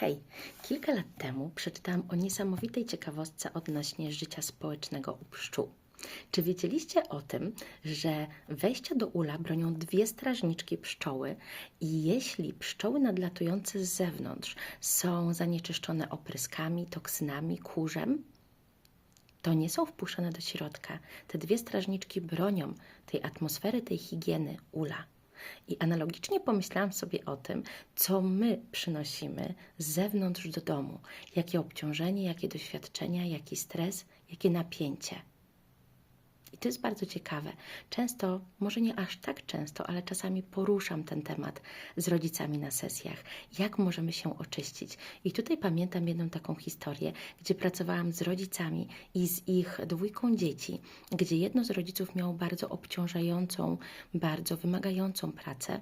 Hej, kilka lat temu przeczytałam o niesamowitej ciekawostce odnośnie życia społecznego u pszczół. Czy wiedzieliście o tym, że wejścia do ula bronią dwie strażniczki pszczoły i jeśli pszczoły nadlatujące z zewnątrz są zanieczyszczone opryskami, toksynami, kurzem, to nie są wpuszczone do środka. Te dwie strażniczki bronią tej atmosfery, tej higieny ula. I analogicznie pomyślałam sobie o tym, co my przynosimy z zewnątrz do domu. Jakie obciążenie, jakie doświadczenia, jaki stres, jakie napięcie. I to jest bardzo ciekawe. Często, może nie aż tak często, ale czasami poruszam ten temat z rodzicami na sesjach. Jak możemy się oczyścić? I tutaj pamiętam jedną taką historię, gdzie pracowałam z rodzicami i z ich dwójką dzieci, gdzie jedno z rodziców miało bardzo obciążającą, bardzo wymagającą pracę.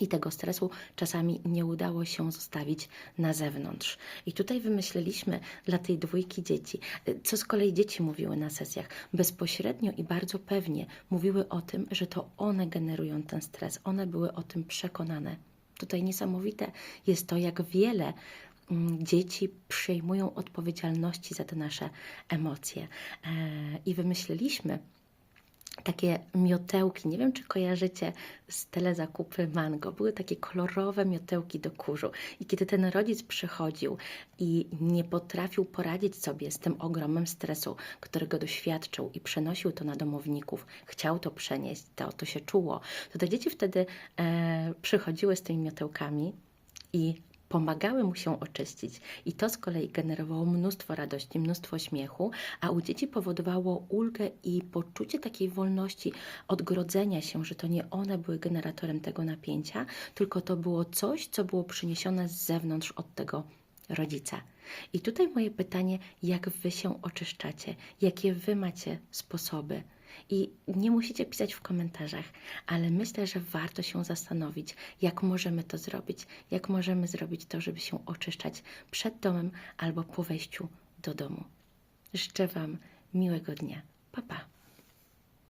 I tego stresu czasami nie udało się zostawić na zewnątrz. I tutaj wymyśliliśmy dla tej dwójki dzieci, co z kolei dzieci mówiły na sesjach, bezpośrednio i bardzo pewnie mówiły o tym, że to one generują ten stres, one były o tym przekonane. Tutaj niesamowite jest to, jak wiele mm, dzieci przejmują odpowiedzialności za te nasze emocje. E, I wymyśliliśmy, takie miotełki, nie wiem czy kojarzycie z telezakupy Mango, były takie kolorowe miotełki do kurzu. I kiedy ten rodzic przychodził i nie potrafił poradzić sobie z tym ogromem stresu, którego doświadczył i przenosił to na domowników, chciał to przenieść, to, to się czuło, to te dzieci wtedy e, przychodziły z tymi miotełkami i pomagały mu się oczyścić. I to z kolei generowało mnóstwo radości, mnóstwo śmiechu, a u dzieci powodowało ulgę i poczucie takiej wolności, odgrodzenia się, że to nie one były generatorem tego napięcia, tylko to było coś, co było przyniesione z zewnątrz od tego rodzica. I tutaj moje pytanie, jak wy się oczyszczacie? Jakie wy macie sposoby? I nie musicie pisać w komentarzach, ale myślę, że warto się zastanowić, jak możemy to zrobić, jak możemy zrobić to, żeby się oczyszczać przed domem albo po wejściu do domu. Życzę Wam miłego dnia. Pa, pa.